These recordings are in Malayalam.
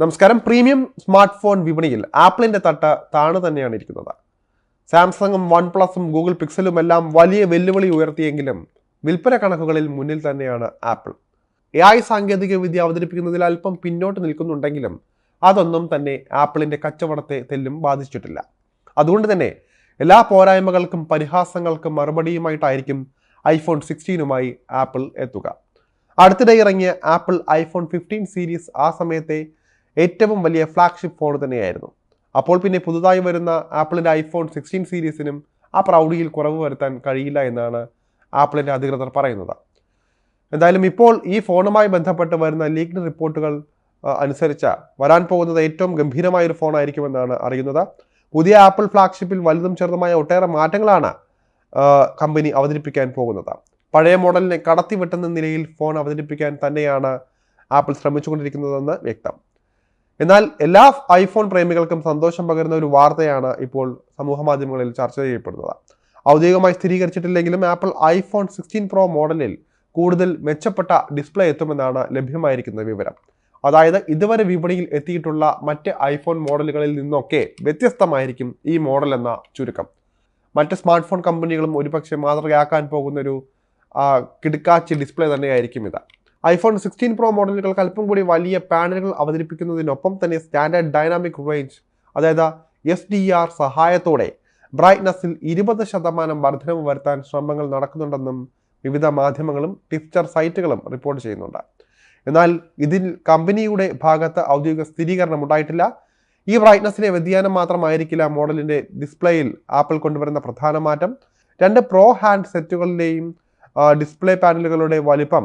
നമസ്കാരം. പ്രീമിയം സ്മാർട്ട് ഫോൺ വിപണിയിൽ ആപ്പിളിന്റെ തട്ട താണു തന്നെയാണ് ഇരിക്കുന്നത്. സാംസങ്ങും വൺ പ്ലസും ഗൂഗിൾ പിക്സലും എല്ലാം വലിയ വെല്ലുവിളി ഉയർത്തിയെങ്കിലും വിൽപ്പന കണക്കുകളിൽ മുന്നിൽ തന്നെയാണ് ആപ്പിൾ. എ ഐ സാങ്കേതിക വിദ്യ അവതരിപ്പിക്കുന്നതിൽ അല്പം പിന്നോട്ട് നിൽക്കുന്നുണ്ടെങ്കിലും അതൊന്നും തന്നെ ആപ്പിളിന്റെ കച്ചവടത്തെ തെല്ലും ബാധിച്ചിട്ടില്ല. അതുകൊണ്ട് തന്നെ എല്ലാ പോരായ്മകൾക്കും പരിഹാസങ്ങൾക്കും മറുപടിയുമായിട്ടായിരിക്കും ഐഫോൺ സിക്സ്റ്റീനുമായി ആപ്പിൾ എത്തുക. അടുത്തിടെ ഇറങ്ങിയ ആപ്പിൾ ഐഫോൺ ഫിഫ്റ്റീൻ സീരീസ് ആ സമയത്തെ ഏറ്റവും വലിയ ഫ്ലാഗ്ഷിപ്പ് ഫോൺ തന്നെയായിരുന്നു. അപ്പോൾ പിന്നെ പുതുതായി വരുന്ന ആപ്പിളിന്റെ ഐഫോൺ സിക്സ്റ്റീൻ സീരീസിനും ആ പ്രൗഢിയിൽ കുറവ് വരുത്താൻ കഴിയില്ല എന്നാണ് ആപ്പിളിന്റെ അധികൃതർ പറയുന്നത്. എന്തായാലും ഇപ്പോൾ ഈ ഫോണുമായി ബന്ധപ്പെട്ട് വരുന്ന ലീക്ഡ് റിപ്പോർട്ടുകൾ അനുസരിച്ച വരാൻ പോകുന്നത് ഏറ്റവും ഗംഭീരമായ ഒരു ഫോണായിരിക്കുമെന്നാണ് അറിയുന്നത്. പുതിയ ആപ്പിൾ ഫ്ലാഗ്ഷിപ്പിൽ വലുതും ചെറുതുമായ ഒട്ടേറെ മാറ്റങ്ങളാണ് കമ്പനി അവതരിപ്പിക്കാൻ പോകുന്നത്. പഴയ മോഡലിനെ കടത്തിവെട്ടുന്ന നിലയിൽ ഫോൺ അവതരിപ്പിക്കാൻ തന്നെയാണ് ആപ്പിൾ ശ്രമിച്ചുകൊണ്ടിരിക്കുന്നതെന്ന് വ്യക്തം. എന്നാൽ എല്ലാ ഐഫോൺ പ്രേമികൾക്കും സന്തോഷം പകരുന്ന ഒരു വാർത്തയാണ് ഇപ്പോൾ സമൂഹ മാധ്യമങ്ങളിൽ ചർച്ച ചെയ്യപ്പെടുന്നത്. ഔദ്യോഗികമായി സ്ഥിരീകരിച്ചിട്ടില്ലെങ്കിലും ആപ്പിൾ ഐഫോൺ സിക്സ്റ്റീൻ പ്രോ മോഡലിൽ കൂടുതൽ മെച്ചപ്പെട്ട ഡിസ്പ്ലേ എത്തുമെന്നാണ് ലഭ്യമായിരിക്കുന്ന വിവരം. അതായത് ഇതുവരെ വിപണിയിൽ എത്തിയിട്ടുള്ള മറ്റ് ഐഫോൺ മോഡലുകളിൽ നിന്നൊക്കെ വ്യത്യസ്തമായിരിക്കും ഈ മോഡൽ എന്ന ചുരുക്കം. മറ്റ് സ്മാർട്ട് ഫോൺ കമ്പനികളും ഒരുപക്ഷെ മാതൃകയാക്കാൻ പോകുന്നൊരു കിടുക്കാച്ചി ഡിസ്പ്ലേ തന്നെയായിരിക്കും ഇത്. ഐഫോൺ സിക്സ്റ്റീൻ പ്രോ മോഡലുകൾക്ക് അല്പം കൂടി വലിയ പാനലുകൾ അവതരിപ്പിക്കുന്നതിനൊപ്പം തന്നെ സ്റ്റാൻഡേർഡ് ഡൈനാമിക് റേഞ്ച് അതായത് എസ് ഡി ആർ സഹായത്തോടെ ബ്രൈറ്റ്നസ്സിൽ ഇരുപത് ശതമാനം വർധനവ് വരുത്താൻ ശ്രമങ്ങൾ നടക്കുന്നുണ്ടെന്നും വിവിധ മാധ്യമങ്ങളും ടിപ്ചർ സൈറ്റുകളും റിപ്പോർട്ട് ചെയ്യുന്നുണ്ട്. എന്നാൽ ഇതിൽ കമ്പനിയുടെ ഭാഗത്ത് ഔദ്യോഗിക സ്ഥിരീകരണം ഉണ്ടായിട്ടില്ല. ഈ ബ്രൈറ്റ്നസ്സിലെ വ്യതിയാനം മാത്രമായിരിക്കില്ല മോഡലിന്റെ ഡിസ്പ്ലേയിൽ ആപ്പിൾ കൊണ്ടുവരുന്ന പ്രധാന മാറ്റം. രണ്ട് പ്രോ ഹാൻഡ് സെറ്റുകളിലെയും ഡിസ്പ്ലേ പാനലുകളുടെ വലിപ്പം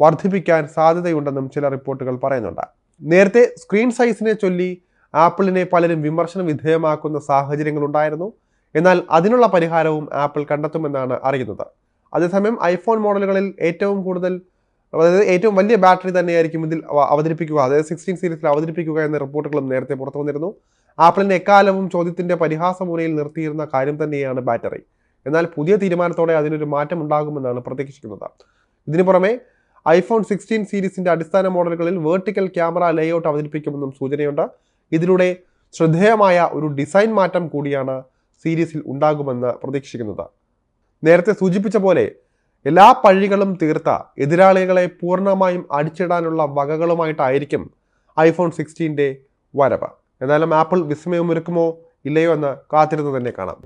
വർദ്ധിപ്പിക്കാൻ സാധ്യതയുണ്ടെന്നും ചില റിപ്പോർട്ടുകൾ പറയുന്നുണ്ട്. നേരത്തെ സ്ക്രീൻ സൈസിനെ ചൊല്ലി ആപ്പിളിനെ പലരും വിമർശന വിധേയമാക്കുന്ന സാഹചര്യങ്ങളുണ്ടായിരുന്നു എന്നാൽ അതിനുള്ള പരിഹാരവും ആപ്പിൾ കണ്ടെത്തുമെന്നാണ് അറിയുന്നത്. അതേസമയം ഐഫോൺ മോഡലുകളിൽ ഏറ്റവും കൂടുതൽ അതായത് ഏറ്റവും വലിയ ബാറ്ററി തന്നെയായിരിക്കും ഇതിൽ അവതരിപ്പിക്കുക അതായത് സിക്സ്റ്റീൻ സീരീസിൽ അവതരിപ്പിക്കുക എന്ന റിപ്പോർട്ടുകളും നേരത്തെ പുറത്തു വന്നിരുന്നു. ആപ്പിളിന്റെ എക്കാലവും ചോദ്യത്തിന്റെ പരിഹാസമുനയിൽ നിർത്തിയിരുന്ന കാര്യം തന്നെയാണ് ബാറ്ററി. എന്നാൽ പുതിയ തീരുമാനത്തോടെ അതിനൊരു മാറ്റം ഉണ്ടാകുമെന്നാണ് പ്രതീക്ഷിക്കുന്നത്. ഇതിനു പുറമെ ഐഫോൺ സിക്സ്റ്റീൻ സീരീസിന്റെ അടിസ്ഥാന മോഡലുകളിൽ വേർട്ടിക്കൽ ക്യാമറ ലേഔട്ട് അവതരിപ്പിക്കുമെന്നും സൂചനയുണ്ട്. ഇതിലൂടെ ശ്രദ്ധേയമായ ഒരു ഡിസൈൻ മാറ്റം കൂടിയാണ് സീരീസിൽ ഉണ്ടാകുമെന്ന് പ്രതീക്ഷിക്കുന്നത്. നേരത്തെ സൂചിപ്പിച്ച പോലെ എല്ലാ പഴികളും തീർത്ത എതിരാളികളെ പൂർണമായും അടിച്ചിടാനുള്ള വകകളുമായിട്ടായിരിക്കും ഐഫോൺ സിക്സ്റ്റീന്റെ വരവ്. എന്നാലും ആപ്പിൾ വിസ്മയമൊരുക്കുമോ ഇല്ലയോ എന്ന് കാത്തിരുന്ന് തന്നെ കാണാം.